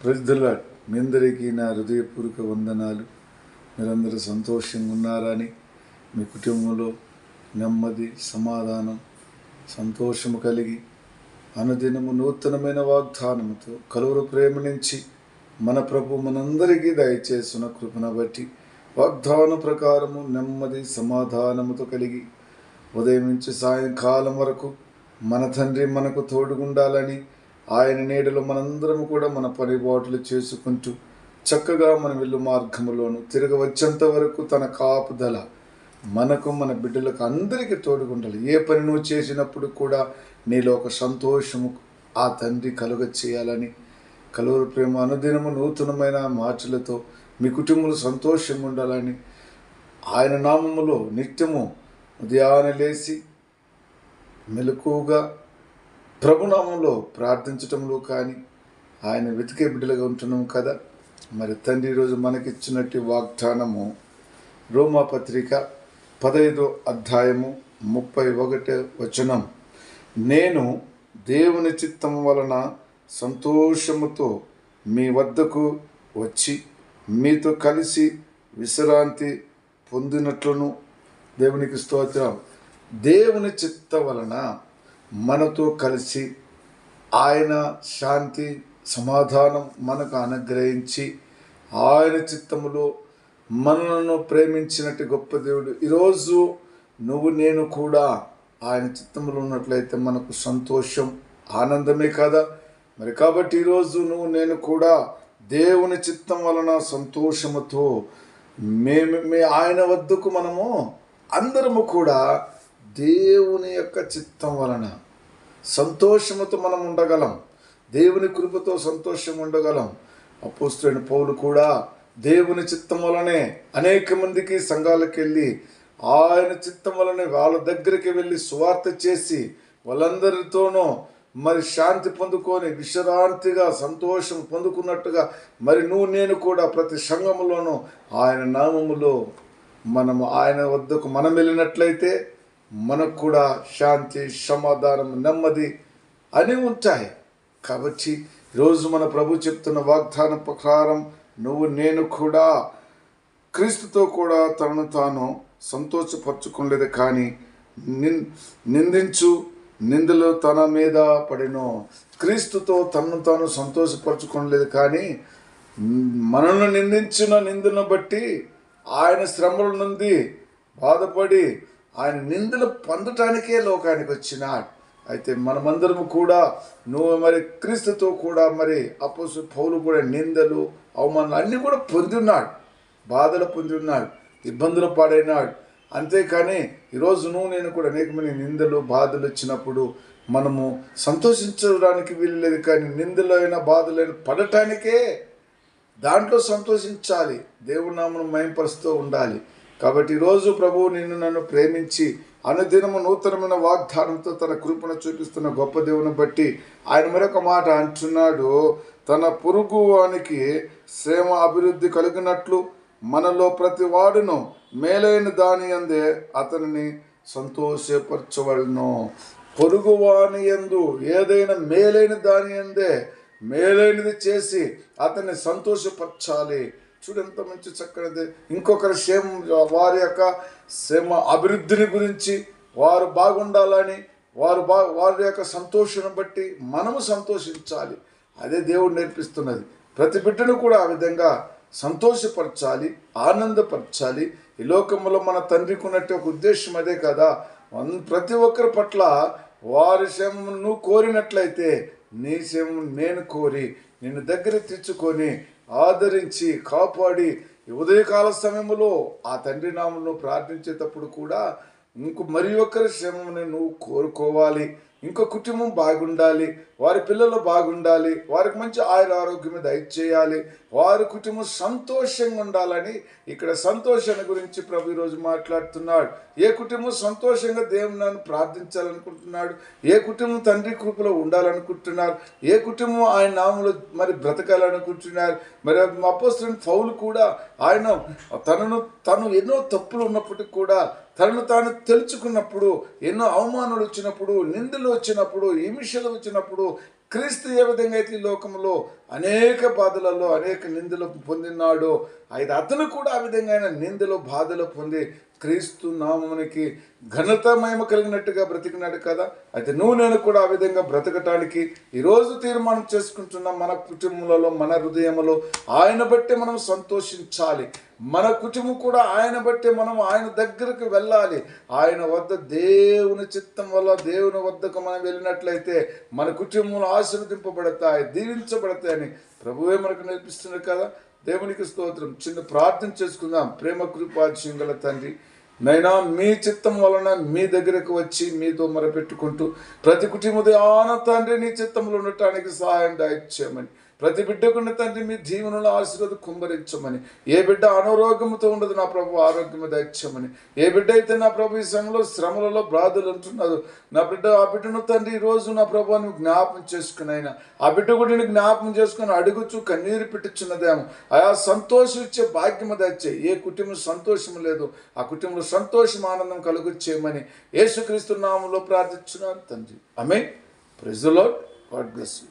ప్రజల మీ అందరికీ నా హృదయపూర్వక వందనాలు. మీరందరూ సంతోషంగా ఉన్నారని మీ కుటుంబంలో నెమ్మది సమాధానం సంతోషము కలిగి అనుదినము నూతనమైన వాగ్దానముతో కలువరు ప్రేమ నుంచి మన ప్రభు మనందరికీ దయచేసిన కృపను బట్టి వాగ్దాన ప్రకారము నెమ్మది సమాధానముతో కలిగి ఉదయం నుంచి సాయంకాలం వరకు మన తండ్రి మనకు తోడుగుండాలని ఆయన నీడలో మనందరం కూడా మన పరిబాటులు చేసుకుంటూ చక్కగా మన వెళ్ళు మార్గములోను తిరగవచ్చేంత వరకు తన కాపుదల మనకు మన బిడ్డలకు అందరికీ తోడుగుండాలి. ఏ పని నువ్వు చేసినప్పుడు కూడా నీలో ఒక సంతోషము ఆ తండ్రి కలుగ చేయాలని కలువరు ప్రేమ అనుదినము నూతనమైన మాటలతో మీ కుటుంబంలో సంతోషంగా ఉండాలని ఆయన నామములో నిత్యము ఉదయాన్నే లేచి మెలకుగా ప్రభునామంలో ప్రార్థించటంలో కానీ ఆయన వెతికే బిడ్డలుగా ఉంటున్నాం కదా. మరి తండ్రి ఈరోజు మనకిచ్చినట్టు వాగ్దానము రోమాపత్రిక పదైదో అధ్యాయము ముప్పై ఒకటి వచనం. నేను దేవుని చిత్తం వలన సంతోషముతో మీ వద్దకు వచ్చి మీతో కలిసి విశ్రాంతి పొందినట్లును దేవునికి స్తోత్రం. దేవుని చిత్త వలన మనతో కలిసి ఆయన శాంతి సమాధానం మనకు అనుగ్రహించి ఆయన చిత్తములో మనలను ప్రేమించినట్టు గొప్ప దేవుడు. ఈరోజు నువ్వు నేను కూడా ఆయన చిత్తములు ఉన్నట్లయితే మనకు సంతోషం ఆనందమే కదా? మరి కాబట్టి ఈరోజు నువ్వు నేను కూడా దేవుని చిత్తం వలన సంతోషముతో మేము మే ఆయన వద్దకు మనము అందరము కూడా దేవుని యొక్క చిత్తం వలన సంతోషముతో మనం ఉండగలం. దేవుని కృపతో సంతోషం ఉండగలం. అపోస్తుడైన పౌలు కూడా దేవుని చిత్తం వలనే అనేక మందికి సంఘాలకు వెళ్ళి ఆయన చిత్తం వలనే వాళ్ళ దగ్గరికి వెళ్ళి సువార్త చేసి వాళ్ళందరితోనూ మరి శాంతి పొందుకొని విశ్రాంతిగా సంతోషం పొందుకున్నట్టుగా మరి నువ్వు నేను కూడా ప్రతి సంఘములోనూ ఆయన నామములో మనము ఆయన వద్దకు మనం వెళ్ళినట్లయితే మనకు కూడా శాంతి సమాధానం నెమ్మది అని ఉంటాయి. కాబట్టి ఈరోజు మన ప్రభు చెప్తున్న వాగ్దానం ప్రకారం నువ్వు నేను కూడా క్రీస్తుతో కూడా తనను తాను సంతోషపరచుకోలేదు కానీ నిన్ నిందించు నిందలు తన మీద పడినో క్రీస్తుతో తనను తాను సంతోషపరచుకోలేదు కానీ మనల్ని నిందించిన నిందను బట్టి ఆయన శ్రమల నుండి బాధపడి ఆయన నిందలు పొందటానికే లోకానికి వచ్చినాడు. అయితే మనమందరము కూడా నువ్వు మరి క్రీస్తుతో కూడా మరి అపోసు పౌలు కూడా నిందలు అవమానాలు అన్నీ కూడా పొందిన్నాడు బాధలు పొందిన్నాడు ఇబ్బందులు పాడైనాడు. అంతేకాని ఈరోజు నువ్వు నేను కూడా అనేకమైన నిందలు బాధలు వచ్చినప్పుడు మనము సంతోషించడానికి వీల్లేదు కానీ నిందలైన బాధలైన పడటానికే దాంట్లో సంతోషించాలి. దేవుడి నామను మయంపరుస్తూ ఉండాలి. కాబట్టి ఈరోజు ప్రభువు నిన్ను నన్ను ప్రేమించి అనుదినము నూతనమైన వాగ్దానంతో తన కృపను చూపిస్తున్న గొప్ప దేవుని బట్టి ఆయన మరొక మాట అంటున్నాడు. తన పురుగు వానికి శ్రమ అభివృద్ధి కలిగినట్లు మనలో ప్రతి వాడును మేలైన దాని అందే అతనిని సంతోషపరచవలను. పొరుగువాని ఎందు ఏదైనా మేలైన దాని అందే మేలైనది చేసి అతన్ని సంతోషపరచాలి. చూడు ఎంత మంచి చక్కనిది. ఇంకొకరి క్షేమ వారి యొక్క క్షేమ అభివృద్ధిని గురించి వారు బాగుండాలని వారు బా వారి యొక్క సంతోషం బట్టి మనము సంతోషించాలి. అదే దేవుడు నేర్పిస్తున్నది. ప్రతి బిడ్డను కూడా ఆ విధంగా సంతోషపరచాలి ఆనందపరచాలి. ఈ లోకంలో మన తండ్రికి ఉన్నట్టు ఒక ఉద్దేశం అదే కదా. ప్రతి ఒక్కరి పట్ల వారి క్షేమం నువ్వు కోరినట్లయితే నీ క్షేమం నేను కోరి నిన్ను దగ్గర తెచ్చుకొని ఆదరించి కాపాడి ఉదయకాల సమయంలో ఆ తండ్రి నామంలో ప్రార్థించేటప్పుడు కూడా ఇంకో మరి ఒక్కరి శ్రమని నువ్వు కోరుకోవాలి. ఇంకో కుటుంబం బాగుండాలి వారి పిల్లలు బాగుండాలి వారికి మంచి ఆయుర ఆరోగ్యం దయచేయాలి వారి కుటుంబం సంతోషంగా ఉండాలని ఇక్కడ సంతోషాన్ని గురించి ప్రభు ఈరోజు మాట్లాడుతున్నాడు. ఏ కుటుంబం సంతోషంగా దేవుని నన్ను ప్రార్థించాలనుకుంటున్నాడు ఏ కుటుంబం తండ్రి కృపలో ఉండాలనుకుంటున్నారు ఏ కుటుంబం ఆయన నామంలో మరి బ్రతకాలనుకుంటున్నారు మరి అపోస్తున్న పౌలు కూడా ఆయన తనను తను ఎన్నో తప్పులు ఉన్నప్పటికీ కూడా తనను తాను తెలుసుకున్నప్పుడు ఎన్నో అవమానాలు వచ్చినప్పుడు నిందలు వచ్చినప్పుడు హింసలు వచ్చినప్పుడు క్రీస్తు ఏ విధంగా అయితే ఈ లోకంలో అనేక బాధలలో అనేక నిందలు పొందినాడో అయితే అతను కూడా ఆ విధంగా నిందలు బాధలు పొంది క్రీస్తు నామమునికి ఘనత మహిమ కలిగినట్టుగా బ్రతికినాడు కదా? అయితే నువ్వు నేను కూడా ఆ విధంగా బ్రతకటానికి ఈరోజు తీర్మానం చేసుకుంటున్నాం మన కుటుంబంలో మన హృదయంలో ఆయన బట్టి మనం సంతోషించాలి. మన కుటుంబం కూడా ఆయన బట్టి మనం ఆయన దగ్గరకు వెళ్ళాలి. ఆయన వద్ద దేవుని చిత్తం వల్ల దేవుని వద్దకు మనం వెళ్ళినట్లయితే మన కుటుంబంలో ఆశీర్వదింపబడతాయి దీవించబడతాయని ప్రభువే మనకు నేర్పిస్తున్నాడు కదా? దేవునికి స్తోత్రం. చిన్న ప్రార్థన చేసుకుందాం. ప్రేమ కృపాధ్యంగల తండ్రి. నైనా మీ చిత్తం వలన మీ దగ్గరకు వచ్చి మీతో మొరపెట్టుకుంటూ ప్రతి కుటుంబ ఆన తండ్రి నీ చిత్తంలో ఉండటానికి సహాయం దాయిచ్చామని ప్రతి బిడ్డకున్న తండ్రి మీ జీవనంలో ఆశీర్వాదం కుమ్మరించమని ఏ బిడ్డ అనారోగ్యంతో ఉండదు నా ప్రభు ఆరోగ్యం దాయిచ్చమని ఏ బిడ్డ అయితే నా ప్రభు ఈ సమయంలో శ్రమలలో బాధలు అంటున్నారు నా బిడ్డ ఆ బిడ్డను తండ్రి ఈరోజు రోజు నా ప్రభు నువ్వు జ్ఞాపం చేసుకుని అయినా ఆ బిడ్డ కూడా నేను జ్ఞాపం చేసుకుని అడుగుచు కన్నీరు పెట్టుచున్నదేమో ఆయా సంతోషం ఇచ్చే భాగ్యము దాచే ఏ కుటుంబం సంతోషం లేదు ఆ కుటుంబంలో సంతోషం ఆనందం కలుగుచ్చేయమని యేసుక్రీస్తు నామంలో ప్రార్థించున్నాను తండ్రి. ఆమె ప్రెజలో గాడ్ బ్లెస్ యూ.